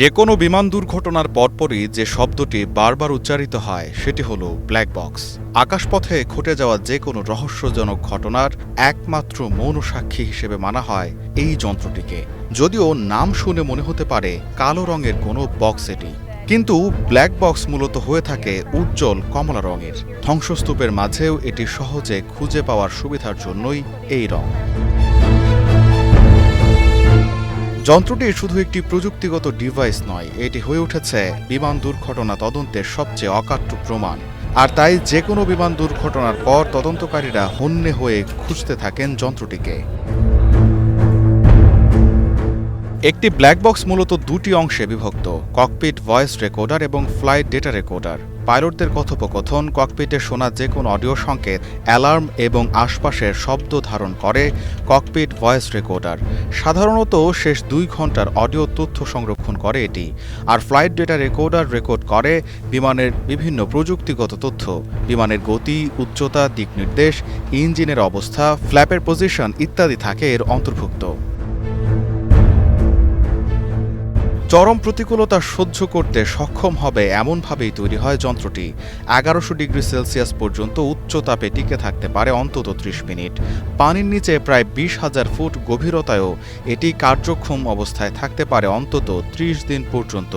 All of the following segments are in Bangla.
যে কোনো বিমান দুর্ঘটনার পরপরই যে শব্দটি বারবার উচ্চারিত হয়, সেটি হলো ব্ল্যাক বক্স আকাশপথে ঘটে যাওয়া যে কোনো রহস্যজনক ঘটনার একমাত্র মৌন সাক্ষী হিসেবে মানা হয় এই যন্ত্রটিকে। যদিও নাম শুনে মনে হতে পারে কালো রঙের কোনো বক্স এটি। কিন্তু ব্ল্যাক বক্স মূলত হয়ে থাকে উজ্জ্বল কমলা রঙের। ধ্বংসস্তূপের মাঝেও এটি সহজে খুঁজে পাওয়ার সুবিধার জন্যই এই রং। যন্ত্রটি শুধু একটি প্রযুক্তিগত ডিভাইস নয়, এটি হয়ে উঠেছে বিমান দুর্ঘটনা তদন্তের সবচেয়ে অকাট্য প্রমাণ। আর তাই যে কোনো বিমান দুর্ঘটনার পর তদন্তকারীরা হন্যে হয়ে খুঁজতে থাকেন যন্ত্রটিকে। একটি ব্ল্যাক বক্স মূলত দুটি অংশে বিভক্ত ককপিট ভয়েস রেকর্ডার এবং ফ্লাইট ডেটা রেকর্ডার পাইলটদের কথোপকথন, ককপিটে শোনা যে কোনো অডিও সংকেত, অ্যালার্ম এবং আশপাশের শব্দ ধারণ করে ককপিট ভয়েস রেকর্ডার। সাধারণত শেষ দুই ঘণ্টার অডিও তথ্য সংরক্ষণ করে এটি, আর ফ্লাইট ডেটা রেকর্ডার রেকর্ড করে বিমানের বিভিন্ন প্রযুক্তিগত তথ্য। বিমানের গতি, উচ্চতা, দিক নির্দেশ, ইঞ্জিনের অবস্থা, ফ্ল্যাপের পজিশন ইত্যাদি থাকে এর অন্তর্ভুক্ত। চরম প্রতিকূলতা সহ্য করতে সক্ষম হবে এমনভাবেই তৈরি হয় যন্ত্রটি। এগারোশো ডিগ্রি সেলসিয়াস পর্যন্ত উচ্চ তাপে টিকে থাকতে পারে অন্তত ত্রিশ মিনিট। পানির নিচে প্রায় বিশ হাজার ফুট গভীরতায়ও এটি কার্যক্ষম অবস্থায় থাকতে পারে অন্তত ত্রিশ দিন পর্যন্ত।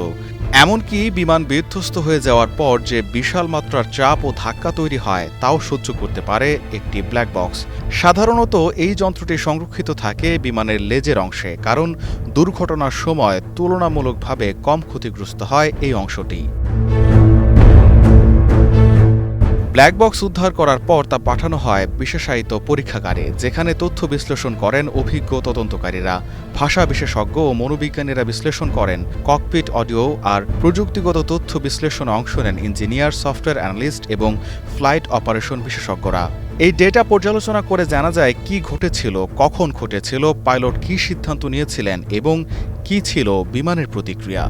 এমনকি বিমান বিধ্বস্ত হয়ে যাওয়ার পর যে বিশাল মাত্রার চাপ ও ধাক্কা তৈরি হয়, তাও সহ্য করতে পারে একটি ব্ল্যাক বক্স সাধারণত এই যন্ত্রটি সংরক্ষিত থাকে বিমানের লেজের অংশে, কারণ দুর্ঘটনার সময় তুলনামূলকভাবে কম ক্ষতিগ্রস্ত হয় এই অংশটি। ব্ল্যাক বক্স উদ্ধার করার পর তা পাঠানো হয় বিশেষায়িত পরীক্ষাগারে, যেখানে তথ্য বিশ্লেষণ করেন অভিজ্ঞ তদন্তকারীরা। ভাষা বিশেষজ্ঞ ও মনোবিজ্ঞানীরা বিশ্লেষণ করেন ককপিট অডিও আর প্রযুক্তিগত তথ্য বিশ্লেষণে অংশ নেন ইঞ্জিনিয়ার সফটওয়্যার অ্যানালিস্ট এবং ফ্লাইট অপারেশন বিশেষজ্ঞরা। এই ডেটা পর্যালোচনা করে জানা যায় কি ঘটেছিল, কখন ঘটেছিল পাইলট কী সিদ্ধান্ত নিয়েছিলেন এবং কি ছিল বিমানের প্রতিক্রিয়া।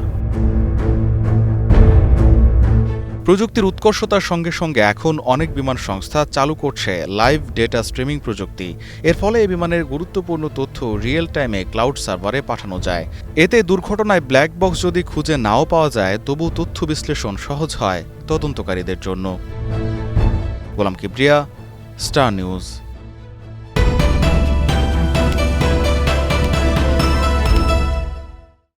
প্রযুক্তির উৎকর্ষতার সঙ্গে সঙ্গে এখন অনেক বিমান সংস্থা চালু করছে লাইভ ডেটা স্ট্রিমিং প্রযুক্তি। এর ফলে এই বিমানের গুরুত্বপূর্ণ তথ্য রিয়েল টাইমে ক্লাউড সার্ভারে পাঠানো যায়। এতে দুর্ঘটনায় ব্ল্যাক বক্স যদি খুঁজে নাও পাওয়া যায়, তবু তথ্য বিশ্লেষণ সহজ হয় তদন্তকারীদের জন্য। Golam Kibria, star news.